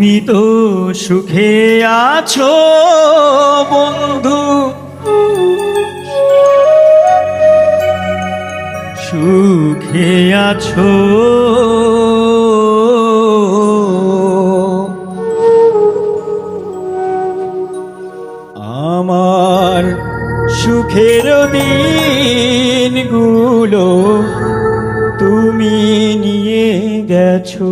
তুমি তো সুখে আছো বন্ধু। সুখে আছো। আমার সুখের দিনগুলো তুমি নিয়ে গেছো।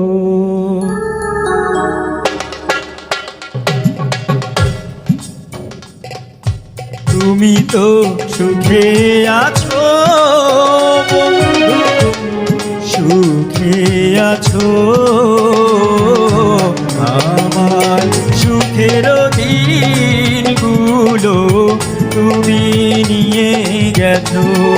তুমি তো সুখে আছো। সুখে আছো। আমার সুখের দিনগুলো তুমি নিয়ে গেছো।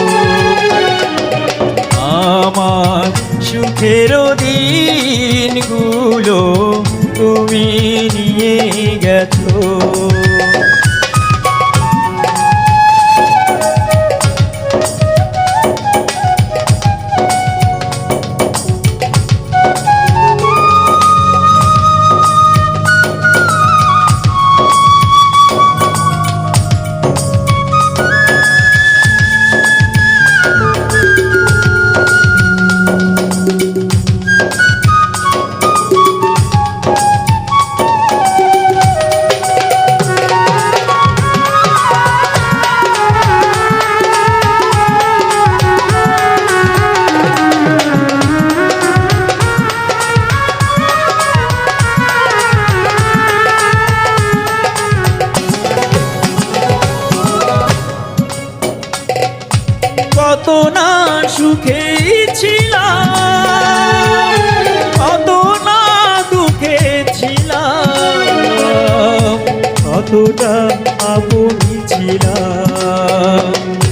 কতটা আপনি ছিলাম।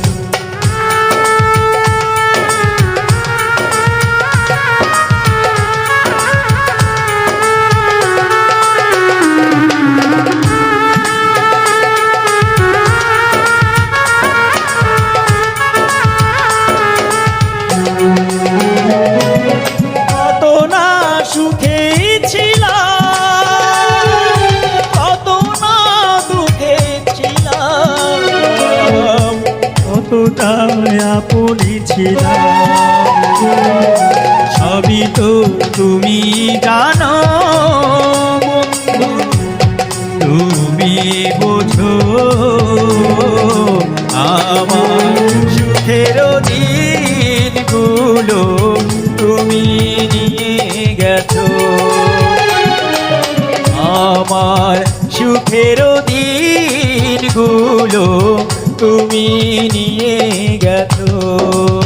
কতটা আপনি ছিলাম সবই তো তুমি জানো তুমি বোঝো গেছো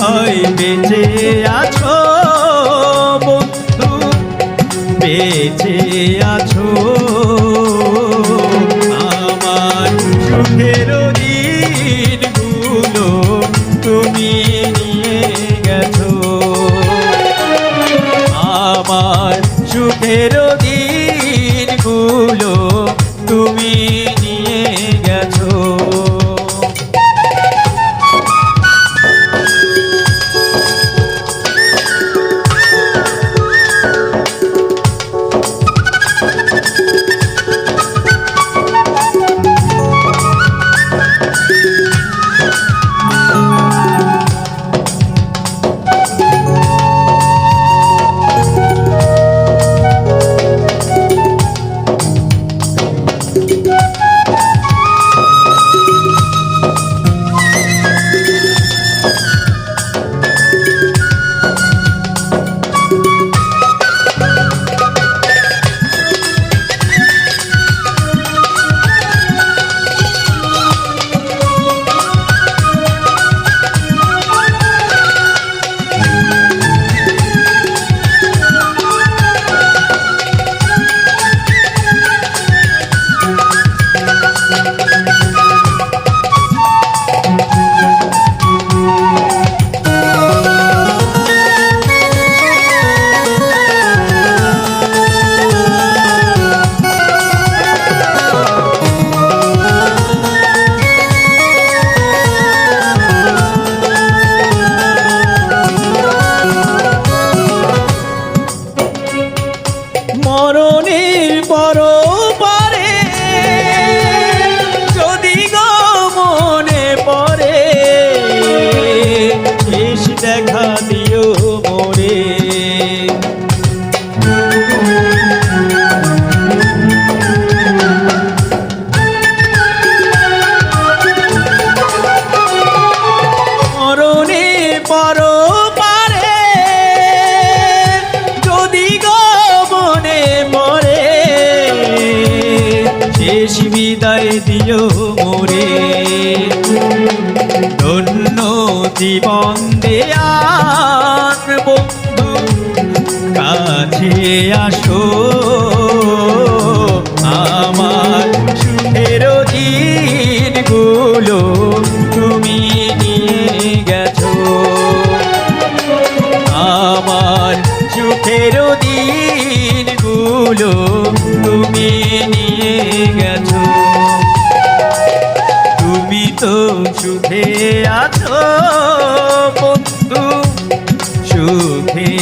হয় বেঁচে আছো বন্ধু বেঁচে আছো। আমার সুখের দিনগুলো তুমি নিয়ে গেছো। আমার পর পারে যদি গো পড়ে শেষ বিদায় দিও মোরে। ধন্য জীবন দেয়ান বন্ধু, কাছে আসো, আমার